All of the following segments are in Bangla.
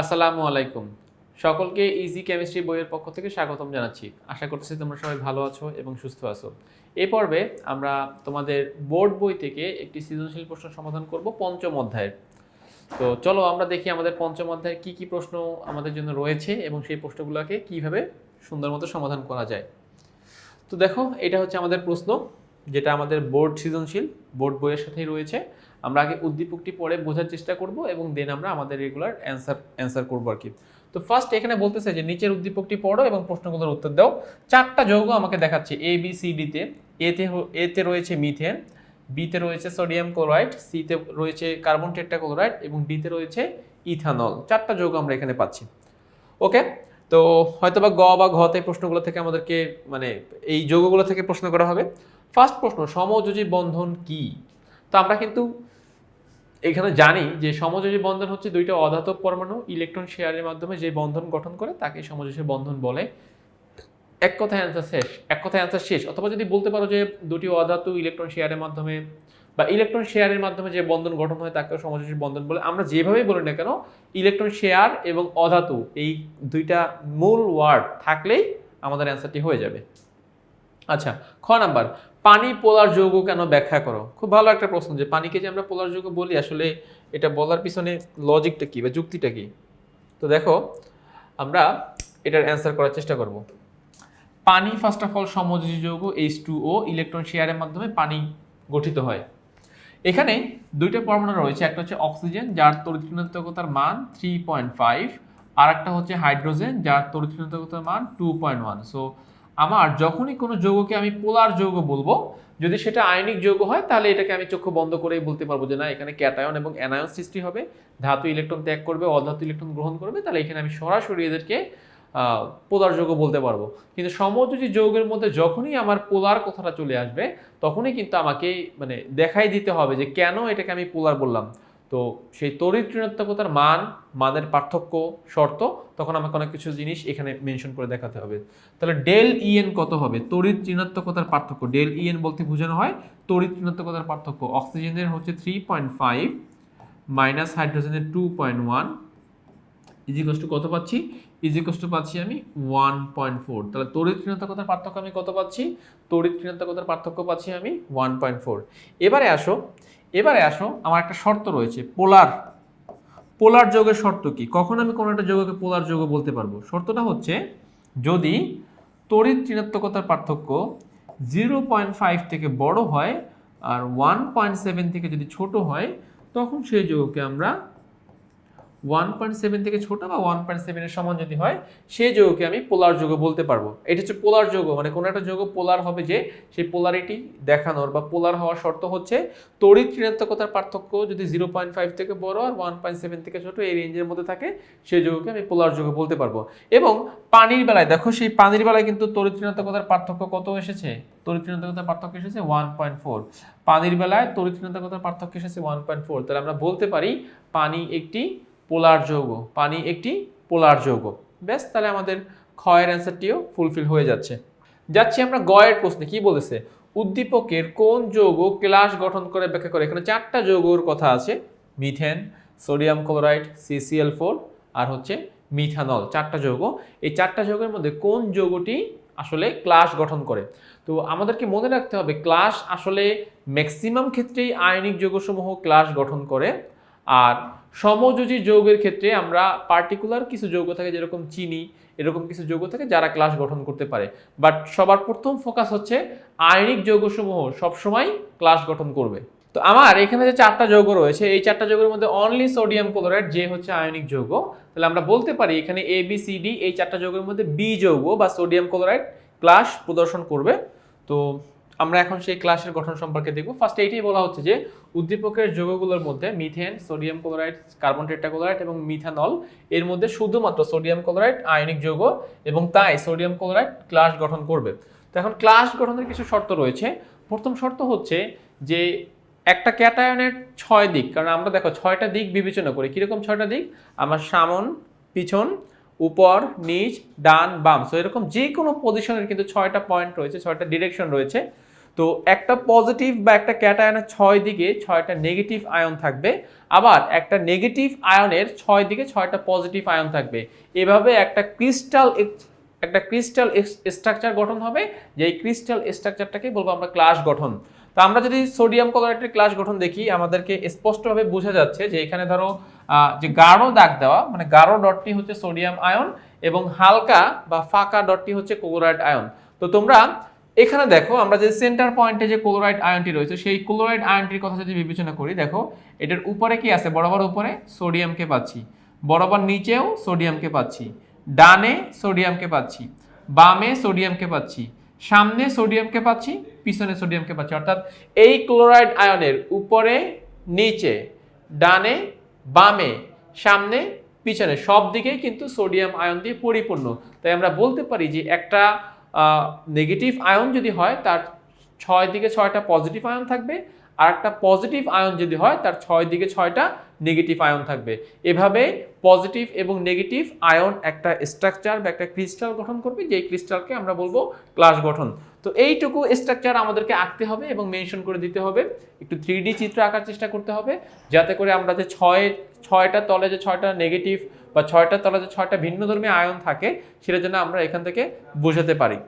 আসসালামু আলাইকুম। সকলকে ইজি কেমিস্ট্রি বইয়ের পক্ষ থেকে স্বাগতম জানাচ্ছি। আশা করতেছি তোমরা সবাই ভালো আছো এবং সুস্থ আছো। এই পর্বে আমরা তোমাদের বোর্ড বই থেকে একটি সৃজনশীল প্রশ্ন সমাধান করব পঞ্চম অধ্যায়ের তো চলো আমরা দেখি আমাদের পঞ্চম অধ্যায়ের কী কী প্রশ্ন আমাদের জন্য রয়েছে এবং সেই প্রশ্নগুলোকে কীভাবে সুন্দর মতো সমাধান করা যায়। তো দেখো, এটা হচ্ছে আমাদের প্রশ্ন, যেটা আমাদের বোর্ড সৃজনশীল, বোর্ড বইয়ের সাথেই রয়েছে। আমরা আগে উদ্দীপকটি পড়ে বোঝার চেষ্টা করব এবং দেন আমরা আমাদের রেগুলার অ্যান্সার অ্যান্সার করব আর কি। তো ফার্স্ট এখানে বলতেছে যে নিচের উদ্দীপকটি পড়ো এবং প্রশ্নগুলোর উত্তর দাও। চারটা যৌগ আমাকে দেখাচ্ছে এ বি সি ডিতে এতে এতে রয়েছে মিথেন বিতে রয়েছে সোডিয়াম ক্লোরাইড সিতে রয়েছে কার্বন টেট্রাক্লোরাইড এবং ডিতে রয়েছে ইথানল চারটা যৌগ আমরা এখানে পাচ্ছি। ওকে তো হয়তোবা গ বা ঘতে প্রশ্নগুলো থেকে আমাদেরকে মানে এই যৌগগুলো থেকে প্রশ্ন করা হবে। ফার্স্ট প্রশ্ন, সমযোজী বন্ধন কি? তো আমরা কিন্তু এখানে জানি যে সমযোজী বন্ধন হচ্ছে দুইটা অধাতব পরমাণু ইলেকট্রন শেয়ারের মাধ্যমে যে বন্ধন গঠন করে তাকে সমযোজী বন্ধন বলে। এক কথায় অ্যান্সার শেষ, এক কথায় অ্যান্সার শেষ। অথবা যদি বলতে পারো যে দুটি অধাতু ইলেকট্রন শেয়ারের মাধ্যমে বা ইলেকট্রন শেয়ারের মাধ্যমে যে বন্ধন গঠন হয় তাকেও সমযোজী বন্ধন বলে। আমরা যেভাবেই বলি না কেন ইলেকট্রন শেয়ার এবং অধাতু এই দুইটা মূল ওয়ার্ড থাকলেই আমাদের অ্যান্সারটি হয়ে যাবে। আচ্ছা খ নাম্বার পানি পোলার যৌগ কেন ব্যাখ্যা করো? খুব ভালো একটা প্রশ্ন যে পানিকে যে আমরা পোলার যৌগ বলি, আসলে এটা বলার পিছনে লজিকটা কি বা যুক্তিটা কি? তো দেখো, আমরা এটার অ্যান্সার করার চেষ্টা করব। পানি ফার্স্ট অফ অল সমযোজী যৌগ এইচ টু ও ইলেকট্রন শেয়ারের মাধ্যমে পানি গঠিত হয়। এখানে দুইটা পরমাণু রয়েছে, একটা হচ্ছে অক্সিজেন যার তরিৎঋণাত্মকতার মান থ্রি পয়েন্ট ফাইভ আর একটা হচ্ছে হাইড্রোজেন যার তরিৎঋণাত্মকতার মান টু পয়েন্ট ওয়ান সো আমার যখনই কোনো যৌগকে আমি পোলার যৌগ বলব, যদি সেটা আয়নিক যৌগ হয়, তাহলে এটাকে আমি চক্ষু বন্ধ করেই বলতে পারব যে না, এখানে ক্যাটায়ন এবং অ্যানায়ন সৃষ্টি হবে, ধাতু ইলেকট্রন ত্যাগ করবে, অধাতু ইলেকট্রন গ্রহণ করবে, তাহলে এখানে আমি সরাসরি এদেরকে পোলার যৌগ বলতে পারব। কিন্তু সমযোজী যৌগের মধ্যে যখনই আমার পোলার কথাটা চলে আসবে, তখনই কিন্তু আমাকে মানে দেখাই দিতে হবে যে কেন এটাকে আমি পোলার বললাম। তো সেই তড়িৎ ঋণাত্মকতার মান, মানের পার্থক্য, শর্ত, তখন আমাকে অনেক কিছু জিনিস এখানে মেনশন করে দেখাতে হবে। তাহলে ডেল ইএন কত হবে? তড়িৎ ঋণাত্মকতার পার্থক্য। ডেল ইএন বলতে বোঝানো হয় তড়িৎ ঋণাত্মকতার পার্থক্য। অক্সিজেনের হচ্ছে থ্রি পয়েন্ট ফাইভ মাইনাস হাইড্রোজেনের টু পয়েন্ট ওয়ান ইজিকস কত পাচ্ছি? ইজিকস টু পাচ্ছি আমি ওয়ান পয়েন্ট ফোর তাহলে তড়িৎ ঋণাত্মকতার পার্থক্য আমি কত পাচ্ছি? তড়িৎ ঋণাত্মকতার পার্থক্য পাচ্ছি আমি ওয়ান পয়েন্ট ফোর এবারে আসো এবারে আসো, আমার একটা শর্ত রয়েছে, পোলার। পোলার যোগের শর্ত কি? কখন আমি কোনো একটা যোগকে পোলার যোগ বলতে পারব? শর্তটা হচ্ছে, যদি তড়িৎ ঋণাত্মকতার পার্থক্য জিরো পয়েন্ট ফাইভ থেকে বড় হয় আর ওয়ান পয়েন্ট সেভেন থেকে যদি ছোট হয়, তখন সেই যোগকে আমরা ওয়ান পয়েন্ট সেভেন থেকে ছোট বা ওয়ান পয়েন্ট সেভেনের সমান যদি হয় সেই যৌগকে আমি পোলার যৌগ বলতে পারব। এটা হচ্ছে পোলার যৌগ মানে কোনো একটা যৌগ পোলার হবে যে সেই পোলারিটি দেখানোর বা পোলার হওয়ার শর্ত হচ্ছে তড়িৎ ঋণাত্মকতার পার্থক্য যদি জিরো পয়েন্ট ফাইভ থেকে বড় আর ওয়ান পয়েন্ট সেভেন থেকে ছোট এই রেঞ্জের মধ্যে থাকে সেই যৌগকে আমি পোলার যৌগ বলতে পারব। এবং পানির বেলায়, দেখো সেই পানির বেলায় কিন্তু তড়িৎ ঋণাত্মকতার পার্থক্য কত এসেছে? তড়িৎ ঋণাত্মকতার পার্থক্য এসেছে ওয়ান পয়েন্ট ফোর পানির বেলায় তড়িৎ ঋণাত্মকতার পার্থক্য এসেছে ওয়ান পয়েন্ট ফোর তাহলে আমরা বলতে পারি পানি একটি পোলার যৌগ। পানি একটি পোলার যৌগ। ব্যাস, তাহলে আমাদের ক্ষয়ের অ্যান্সারটিও ফুলফিল হয়ে যাচ্ছে। যাচ্ছি আমরা গয়ের প্রশ্নে। কি বলেছে? উদ্দীপকের কোন যৌগ ক্লাস গঠন করে ব্যাখ্যা করে? এখানে চারটা যৌগর কথা আছে। Methane, sodium chloride CCL four আর হচ্ছে মিথানল। চারটা যৌগ। এই চারটা যৌগের মধ্যে কোন যৌগটি আসলে ক্লাস গঠন করে? তো আমাদেরকে মনে রাখতে হবে, ক্লাস আসলে ম্যাক্সিমাম ক্ষেত্রেই আয়নিক যৌগসমূহ ক্লাস গঠন করে। আর সমযোজী যৌগের ক্ষেত্রে আমরা পার্টিকুলার কিছু যৌগ থাকে যেরকম চিনি, এরকম কিছু যৌগ থাকে যারা ক্লাস গঠন করতে পারে। বাট সবার প্রথম ফোকাস হচ্ছে আয়নিক যৌগসমূহ সবসময় ক্লাস গঠন করবে। তো আমার এখানে যে চারটা যৌগ রয়েছে, এই চারটা যৌগের মধ্যে অনলি সোডিয়াম ক্লোরাইড যে হচ্ছে আয়নিক যৌগ। তাহলে আমরা বলতে পারি এখানে এ বি সি ডি এই চারটা যৌগের মধ্যে বি যৌগ বা সোডিয়াম ক্লোরাইড ক্লাস প্রদর্শন করবে। তো আমরা এখন সেই ক্লাসের গঠন সম্পর্কে দেখব। ফার্স্ট এইটাই বলা হচ্ছে যে, উদ্দীপকের যৌগগুলোর মধ্যে methane sodium chloride carbon tetrachloride এবং মিথানল এর মধ্যে শুধুমাত্র সোডিয়াম ক্লোরাইড আয়নিক যৌগ এবং তাই সোডিয়াম ক্লোরাইড ক্লাস গঠন করবে। তো এখন ক্লাস গঠনের কিছু শর্ত রয়েছে। প্রথম শর্ত হচ্ছে যে, একটা ক্যাটায়নের ছয় দিক, কারণ আমরা দেখো ছয়টা দিক বিবেচনা করি। কীরকম ছয়টা দিক? আমার সামন, পিছন, উপর, নিচ, ডান, বাম। সো এরকম যে কোনো পজিশনের কিন্তু ছয়টা পয়েন্ট রয়েছে, ছয়টা ডিরেকশন রয়েছে। তো একটা পজিটিভ বা একটা ক্যাটায়নের ছয় দিকে ছয়টা নেগেটিভ আয়ন থাকবে, আবার একটা নেগেটিভ আয়নের ছয় দিকে ছয়টা পজিটিভ আয়ন থাকবে। এভাবে একটা ক্রিস্টাল একটা ক্রিস্টাল স্ট্রাকচার গঠন হবে, যে এই ক্রিস্টাল স্ট্রাকচারটাকে বলব আমরা ক্লাস গঠন। তো আমরা যদি সোডিয়াম ক্লোরাইডের ক্লাস গঠন দেখি, আমাদেরকে স্পষ্টভাবে বোঝা যাচ্ছে যে এখানে ধরো যে গাঢ় দাগ দেওয়া মানে গাঢ় ডটটি হচ্ছে সোডিয়াম আয়ন এবং হালকা বা ফাঁকা ডটটি হচ্ছে ক্লোরাইড আয়ন তো তোমরা এখানে দেখো, আমরা যে সেন্টার পয়েন্টে যে ক্লোরাইড আয়নটি রয়েছে, সেই ক্লোরাইড আয়নটির কথা যদি বিবেচনা করি, দেখো, এটার উপরে কি আছে? বরাবর উপরে সোডিয়ামকে পাচ্ছি। বরাবর নিচেও সোডিয়ামকে পাচ্ছি। ডানে সোডিয়ামকে পাচ্ছি। বামে সোডিয়ামকে পাচ্ছি। সামনে সোডিয়ামকে পাচ্ছি, পিছনে সোডিয়ামকে পাচ্ছি। অর্থাৎ এই ক্লোরাইড আয়নের উপরে, নিচে, ডানে, বামে, সামনে, পিছনে, সব দিকেই কিন্তু সোডিয়াম আয়ন দিয়ে পরিপূর্ণ। তাই আমরা বলতে পারি যে একটা নেগেটিভ আয়ন যদি হয়, তার ছয় দিকে ছয়টা পজিটিভ আয়ন থাকবে। আর একটা পজিটিভ আয়ন যদি হয়, তার ছয় দিকে ছয়টা নেগেটিভ আয়ন থাকবে। এভাবে পজিটিভ এবং নেগেটিভ আয়ন একটা স্ট্রাকচার বা একটা ক্রিস্টাল গঠন করবে, যেই ক্রিস্টালকে আমরা বলব ক্লাস গঠন। তো এইটুকু স্ট্রাকচার আমাদেরকে আঁকতে হবে এবং মেনশন করে দিতে হবে। একটু থ্রি চিত্র আঁকার চেষ্টা করতে হবে, যাতে করে আমরা যে ছয়, ছয়টা তলে যে ছয়টা নেগেটিভ বা ছয়টা তলে যে ছয়টা ভিন্ন ধর্মী আয়ন থাকে, সেটা যেন আমরা এখান থেকে বোঝাতে পারি।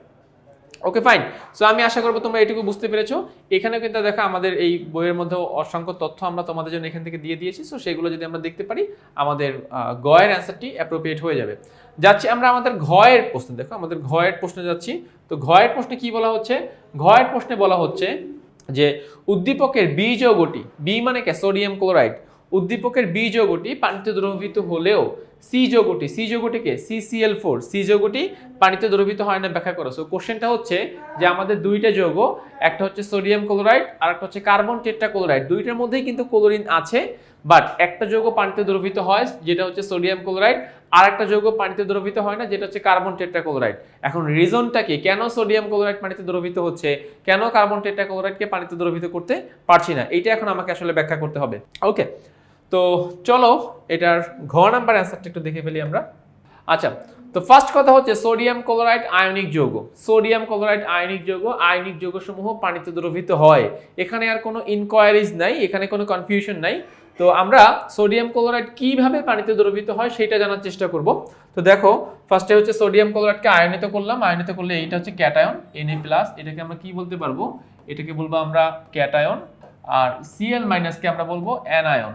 ওকে ফাইন সো আমি আশা করব তোমরা এটুকু বুঝতে পেরেছ। এখানে কিন্তু দেখো আমাদের এই বইয়ের মধ্যে অসংখ্য তথ্য আমরা তোমাদের জন্য এখান থেকে দিয়ে দিয়েছি। সো সেগুলো যদি আমরা দেখতে পারি, আমাদের গয়ের অ্যান্সারটি অ্যাপ্রোপ্রিয়েট হয়ে যাবে। যাচ্ছি আমরা আমাদের ঘয়ের প্রশ্ন। দেখো, আমাদের ঘয়ের প্রশ্নে যাচ্ছি। তো ঘয়ের প্রশ্নে কি বলা হচ্ছে? ঘয়ের প্রশ্নে বলা হচ্ছে যে উদ্দীপকের বি যৌগটি বি মানে কে সোডিয়াম ক্লোরাইড, উদ্দীপকের বি যৌগটি পানিতে দ্রবীভূত হলেও সি যৌগটি সি যৌগটিকে সিসিএল ফোর সি যৌগটি পানিতে দ্রবীভূত হয় না, ব্যাখ্যা করো। সো কোশ্চেনটা হচ্ছে যে আমাদের দুইটা যৌগ, একটা হচ্ছে সোডিয়াম ক্লোরাইড আর একটা হচ্ছে কার্বন টেট্রা ক্লোরাইড দুইটার মধ্যেই কিন্তু ক্লোরিন আছে। বাট একটা যৌগ পানিতে দ্রবীভূত হয়, যেটা হচ্ছে সোডিয়াম ক্লোরাইড আর একটা যৌগ পানিতে দ্রবীভূত হয় না, যেটা হচ্ছে কার্বন টেট্রা ক্লোরাইড এখন রিজনটা কি? কেন সোডিয়াম ক্লোরাইড পানিতে দ্রবিত হচ্ছে? কেন কার্বন টেট্রা ক্লোরাইডকে পানিতে দ্রবীভূত করতে পারছি না? এটা এখন আমাকে আসলে ব্যাখ্যা করতে হবে। ওকে, তো চলো এটার ঘ নাম্বার অ্যান্সারটা একটু দেখে ফেলি আমরা। আচ্ছা তো ফার্স্ট কথা হচ্ছে সোডিয়াম ক্লোরাইড আয়নিক যৌগ। সোডিয়াম ক্লোরাইড আয়নিক যৌগ, আয়নিক যৌগসমূহ পানিতে দ্রবীভূত হয়। এখানে আর কোনো ইনকোয়ারিজ নাই, এখানে কোনো কনফিউশন নাই। তো আমরা সোডিয়াম ক্লোরাইড কীভাবে পানিতে দ্রবীভূত হয় সেটা জানার চেষ্টা করব। তো দেখো ফার্স্টে হচ্ছে সোডিয়াম ক্লোরাইডকে আয়নিত করলাম। আয়নিত করলে এইটা হচ্ছে ক্যাটায়ন Na প্লাস এটাকে আমরা কি বলতে পারব? এটাকে বলব আমরা ক্যাটায়ন আর Cl মাইনাসকে আমরা বলব অ্যানায়ন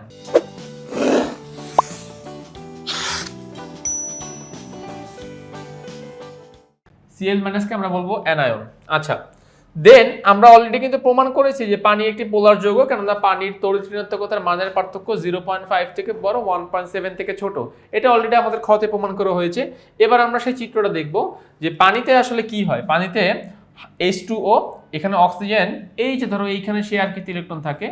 সিএল মাইনাসকে আমরা বলব অ্যানায়ন আচ্ছা দেন আমরা অলরেডি কিন্তু প্রমাণ করেছি যে পানি একটি পোলার যৌগ, কেননা পানির তড়িৎ ঋণাত্মকতার মানের পার্থক্য জিরো পয়েন্ট ফাইভ থেকে বড় ওয়ান পয়েন্ট সেভেন থেকে ছোট। এটা অলরেডি আমাদের ক্ষতে প্রমাণ করা হয়েছে। এবার আমরা সেই চিত্রটা দেখব যে পানিতে আসলে কি হয়। পানিতে এইচ টু ও এখানে অক্সিজেন এই যে ধরো এইখানে সে আর শেয়ারকৃত ইলেকট্রন থাকে,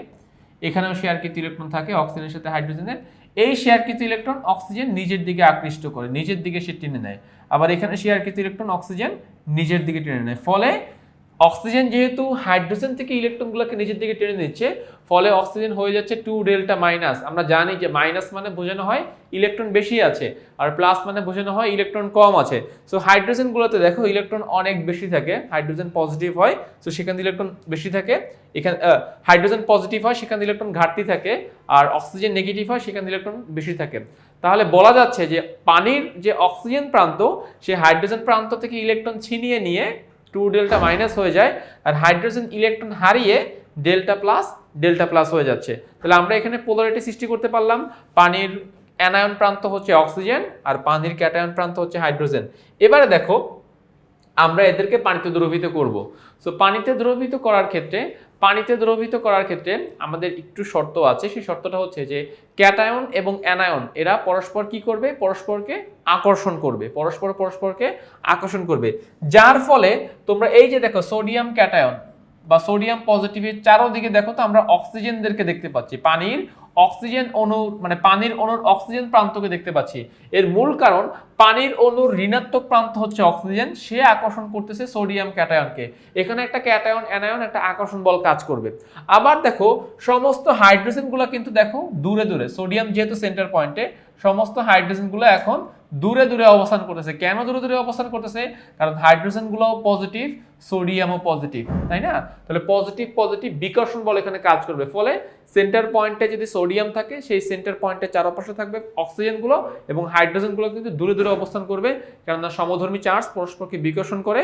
এখানেও সে আর শেয়ারকৃত ইলেকট্রন থাকে অক্সিজেনের সাথে হাইড্রোজেনের এই শেয়ারকৃত ইলেকট্রন অক্সিজেন নিজের দিকে আকৃষ্ট করে, নিজের দিকে সে টেনে নেয়। আবার এখানে শেয়ারকৃত ইলেকট্রন অক্সিজেন নিজের দিকে টেনে নেয়। ফলে অক্সিজেন যেহেতু হাইড্রোজেন থেকে ইলেকট্রনগুলোকে নিজের দিকে টেনে নিচ্ছে, ফলে অক্সিজেন হয়ে যাচ্ছে টু ডেল্টা মাইনাস। আমরা জানি যে মাইনাস মানে বোঝানো হয় ইলেকট্রন বেশি আছে, আর প্লাস মানে বোঝানো হয় ইলেকট্রন কম আছে। সো হাইড্রোজেনগুলোতে দেখো ইলেকট্রন অনেক বেশি থাকে, হাইড্রোজেন পজিটিভ হয় সো সেখানে ইলেকট্রন বেশি থাকে। এখানে হাইড্রোজেন পজিটিভ হয়, সেখানে ইলেকট্রন ঘাটতি থাকে, আর অক্সিজেন নেগেটিভ হয়, সেখানে ইলেকট্রন বেশি থাকে। তাহলে বলা যাচ্ছে যে পানির যে অক্সিজেন প্রান্ত, সে হাইড্রোজেন প্রান্ত থেকে ইলেকট্রন ছিনিয়ে নিয়ে টু ডেল্টা মাইনাস হয়ে যায়, আর হাইড্রোজেন ইলেকট্রন হারিয়ে ডেল্টা প্লাস ডেল্টা প্লাস হয়ে যাচ্ছে। তাহলে আমরা এখানে পোলারিটি সৃষ্টি করতে পারলাম। পানির অ্যানায়ন প্রান্ত হচ্ছে অক্সিজেন আর পানির ক্যাটায়ন প্রান্ত হচ্ছে হাইড্রোজেন এবারে দেখো, আমরা এদেরকে পানিতে দ্রবীভূত করব। সো পানিতে দ্রবীভূত করার ক্ষেত্রে পানিতে দ্রবীভূত করার ক্ষেত্রে আমাদের একটু শর্ত আছে। সেই শর্তটা হচ্ছে যে ক্যাটায়ন এবং অ্যানায়ন, এরা পরস্পর কি করবে? পরস্পরকে আকর্ষণ করবে। পরস্পর পরস্পরকে আকর্ষণ করবে। যার ফলে তোমরা এই যে দেখো সোডিয়াম ক্যাটায়ন বা সোডিয়াম পজিটিভের চারোদিকে দেখো তো আমরা অক্সিজেনদেরকে দেখতে পাচ্ছি। পানির অক্সিজেন অণু মানে পানির অণুর অক্সিজেন প্রান্তকে দেখতে পাচ্ছি। এর মূল কারণ, পানির অণুর ঋণাত্মক প্রান্ত হচ্ছে অক্সিজেন, সে আকর্ষণ করতেছে সোডিয়াম ক্যাটায়নকে। এখানে একটা ক্যাটায়ন, অ্যানায়ন, একটা আকর্ষণ বল কাজ করবে। আবার দেখো, সমস্ত হাইড্রোজেনগুলো কিন্তু দেখো দূরে দূরে, সোডিয়াম যেহেতু সেন্টার পয়েন্টে, সমস্ত হাইড্রোজেনগুলো এখন দূরে দূরে অবস্থান করতেছে। কেন দূরে দূরে অবস্থান করতেছে? কারণ হাইড্রোজেনগুলোও পজিটিভ সোডিয়ামও পজিটিভ তাই না? তাহলে পজিটিভ পজিটিভ বিকর্ষণ বল এখানে কাজ করবে। ফলে সেন্টার পয়েন্টে যদি সোডিয়াম থাকে, সেই সেন্টার পয়েন্টের চারপাশে থাকবে অক্সিজেনগুলো এবং হাইড্রোজেনগুলো কিন্তু দূরে দূরে অবস্থান করবে, কেননা সমধর্মী চার্জ পরস্পরকে বিকর্ষণ করে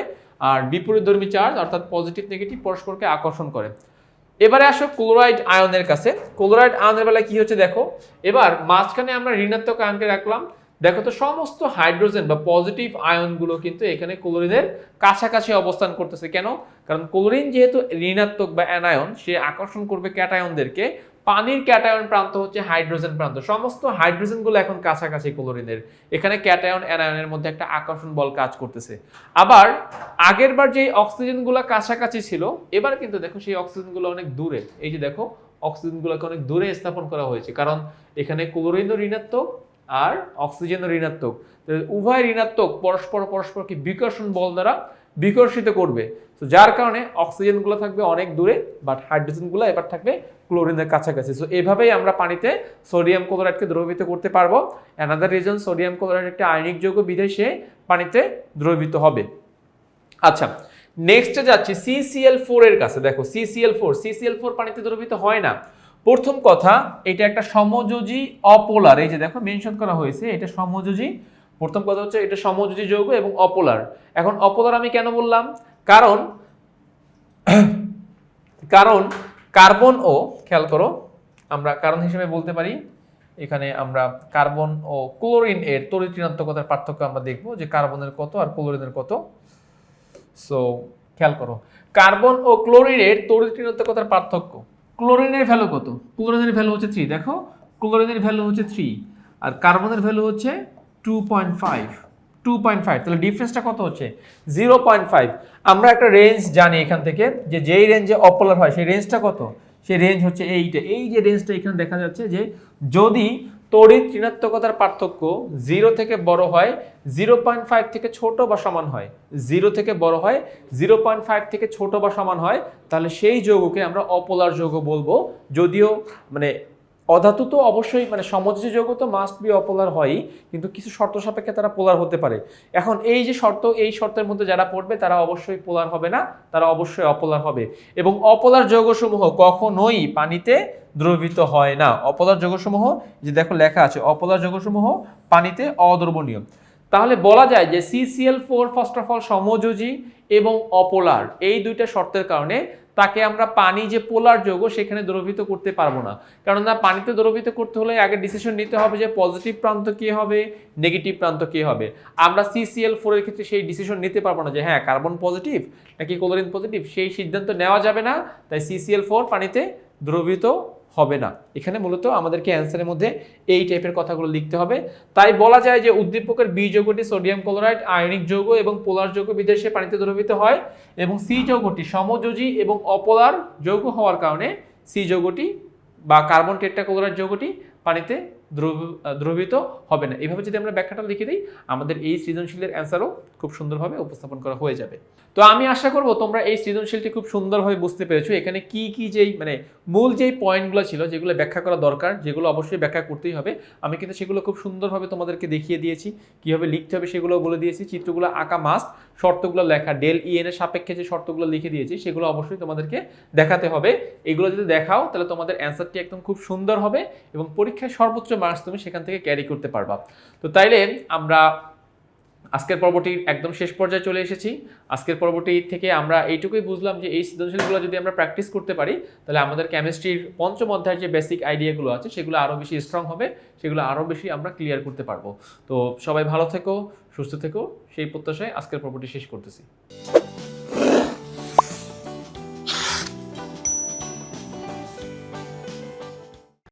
আর বিপরীতধর্মী চার্জ, অর্থাৎ পজিটিভ নেগেটিভ পরস্পরকে আকর্ষণ করে। এবারে আসো ক্লোরাইড আয়নের কাছে। ক্লোরাইড আয়নের বেলায় কি হচ্ছে দেখো? এবার মাঝখানে আমরা ঋণাত্মক আয়নকে রাখলাম। দেখো তো, সমস্ত হাইড্রোজেন বা পজিটিভ আয়নগুলো কিন্তু এখানে ক্লোরিনের কাছাকাছি অবস্থান করতেছে। কেন? কারণ ক্লোরিন যেহেতু ঋণাত্মক বা অ্যানায়ন, সে আকর্ষণ করবে ক্যাটায়নদেরকে। পানির ক্যাটায়ন প্রান্ত হচ্ছে হাইড্রোজেন প্রান্ত। সমস্ত হাইড্রোজেনগুলো এখন কাছাকাছি ক্লোরিনের। এখানে ক্যাটায়ন, অ্যানায়নের মধ্যে একটা আকর্ষণ বল কাজ করতেছে। আবার আগেরবার যে অক্সিজেনগুলো কাছাকাছি ছিল, এবার কিন্তু দেখো সেই অক্সিজেনগুলো অনেক দূরে। এই যে দেখো, অক্সিজেনগুলোকে অনেক দূরে স্থাপন করা হয়েছে। কারণ এখানে ক্লোরিনও ঋণাত্মক আর অক্সিজেনও ঋণাত্মক। উভয় ঋণাত্মক, পরস্পর পরস্পরকে বিকর্ষণ বল দ্বারা বিকর্ষিত করবে। তো যার কারণে অক্সিজেনগুলো থাকবে অনেক দূরে বাট হাইড্রোজেনগুলো এবার থাকবে ক্লোরিনের কাছাকাছি। সো এভাবেই আমরা পানিতে সোডিয়াম ক্লোরাইডকে দ্রবীভূত করতে পারব। অ্যানাদার রিজন সোডিয়াম ক্লোরাইড একটা আয়নিক যৌগ বিদেশে পানিতে দ্রবীভূত হবে। আচ্ছা নেক্সটে যাচ্ছি সিসিএল ফোর এর কাছে। দেখো সিসিএল ফোর সিসিএল ফোর পানিতে দ্রবীভূত হয় না। প্রথম কথা, এটা একটা সমযোজী অপোলার। এই যে দেখো, মেনশন করা হয়েছে, এটা সমযোজী। প্রথম কথা হচ্ছে, এটা সমযোজী যৌগ এবং অপোলার। এখন অপোলার আমি কেন বললাম? কারণ কারণ কার্বন ও, খেয়াল করো, আমরা কারণ হিসেবে বলতে পারি, এখানে আমরা কার্বন ও ক্লোরিন এর তড়িৎ ঋণাত্মকতার পার্থক্য আমরা দেখব যে কার্বনের কত আর ক্লোরিনের কত। সো খেয়াল করো, কার্বন ও ক্লোরিনের তড়িৎ ঋণাত্মকতার পার্থক্য। ক্লোরিনের ভ্যালু কত? ক্লোরিনের ভ্যালু হচ্ছে থ্রি দেখো। ক্লোরিনের ভ্যালু হচ্ছে থ্রি আর কার্বনের ভ্যালু হচ্ছে two point five two point five তাহলে ডিফারেন্সটা কত হচ্ছে? জিরো পয়েন্ট ফাইভ আমরা একটা রেঞ্জ জানি এখান থেকে, যে যেই রেঞ্জে অপোলার হয়, সেই রেঞ্জটা কত? সেই রেঞ্জ হচ্ছে এইটা এই যে রেঞ্জটা এখানে দেখা যাচ্ছে যে যদি তড়িৎ ঋণাত্মকতার পার্থক্য জিরো থেকে বড় হয় জিরো পয়েন্ট ফাইভ থেকে ছোট বা সমান হয়। জিরো থেকে বড় হয় জিরো পয়েন্ট ফাইভ থেকে ছোট বা সমান হয়। তাহলে সেই যৌগকে আমরা অপোলার যৌগ বলব। যদিও মানে অধাতু তো অবশ্যই মানে সমযোজী যৌগ তো মাস্ট বি অপোলার হয়ই, কিন্তু কিছু শর্ত সাপেক্ষে তারা পোলার হতে পারে। এখন এই যে শর্ত, এই শর্তের মধ্যে যারা পড়বে, তারা অবশ্যই পোলার হবে না, তারা অবশ্যই অপোলার হবে। এবং অপোলার যৌগসমূহ কখনোই পানিতে দ্রবীভূত হয় না। অপোলার যৌগসমূহ যে দেখো লেখা আছে অপোলার যৌগসমূহ পানিতে অদ্রবণীয়। তাহলে বলা যায় যে CCL four first of all সমযোজী এবং অপোলার এই দুইটা শর্তের কারণে তাকে আমরা পানি যে পোলার যৌগ সেখানে দ্রবীভূত করতে পারব না। কারণ না পানিতে দ্রবীভূত করতে হলে আগে ডিসিশন নিতে হবে যে পজিটিভ প্রান্ত কি হবে নেগেটিভ প্রান্ত কি হবে। আমরা সিসিএল ফোরের ক্ষেত্রে সেই ডিসিশন নিতে পারব না যে হ্যাঁ কার্বন পজিটিভ নাকি ক্লোরিন পজিটিভ সেই সিদ্ধান্ত নেওয়া যাবে না। তাই সিসিএল ফোর পানিতে দ্রবীভূত হবে না। এখানে মূলত আমাদেরকে অ্যান্সারের মধ্যে এই টাইপের কথাগুলো লিখতে হবে। তাই বলা যায় যে উদ্দীপকের বি যৌগটি সোডিয়াম ক্লোরাইড আয়নিক যৌগ এবং পোলার যৌগ বিদেশে পানিতে দ্রবীভূত হয় এবং সি যৌগটি সমযোজী এবং অপোলার যৌগ হওয়ার কারণে সি যৌগটি বা কার্বন টেট্রাক্লোরাইড যৌগটি পানিতে দ্রব- আহ, দ্রবীভূত হবে না। এইভাবে যদি আমরা ব্যাখ্যাটা লিখে দিই আমাদের এই সৃজনশীলের অ্যান্সারও খুব সুন্দরভাবে উপস্থাপন করা হয়ে যাবে। তো আমি আশা করব তোমরা এই সৃজনশীলটি খুব সুন্দরভাবে বুঝতে পেরেছ। এখানে কি কি যেই মানে মূল যেই পয়েন্টগুলো ছিল যেগুলো ব্যাখ্যা করা দরকার যেগুলো অবশ্যই ব্যাখ্যা করতেই হবে আমি কিন্তু সেগুলো খুব সুন্দরভাবে তোমাদেরকে দেখিয়ে দিয়েছি। কীভাবে লিখতে হবে সেগুলো বলে দিয়েছি। চিত্রগুলো আঁকা মাস্ট শর্তগুলো লেখা ডেল ইএন এর সাপেক্ষে যে শর্তগুলো লিখে দিয়েছি, সেগুলো অবশ্যই তোমাদেরকে দেখাতে হবে। এগুলো যদি দেখাও, তাহলে তোমাদের অ্যান্সারটি একদম খুব সুন্দর হবে এবং পরীক্ষায় সর্বোচ্চ মার্কস তুমি সেখান থেকে ক্যারি করতে পারবা। তো তাইলে আমরা আজকের পর্বটির একদম শেষ পর্যায়ে চলে এসেছি। আজকের পর্বটি থেকে আমরা এইটুকুই বুঝলাম যে এই সৃজনশীলগুলো যদি আমরা প্র্যাকটিস করতে পারি, তাহলে আমাদের কেমিস্ট্রির পঞ্চম অধ্যায়ের যে বেসিক আইডিয়াগুলো আছে, সেগুলো আরও বেশি স্ট্রং হবে, সেগুলো আরও বেশি আমরা ক্লিয়ার করতে পারব। তো সবাই ভালো থেকো, সুস্থ থেকো, সেই প্রত্যাশায় আজকের পর্বটি শেষ করতেছি।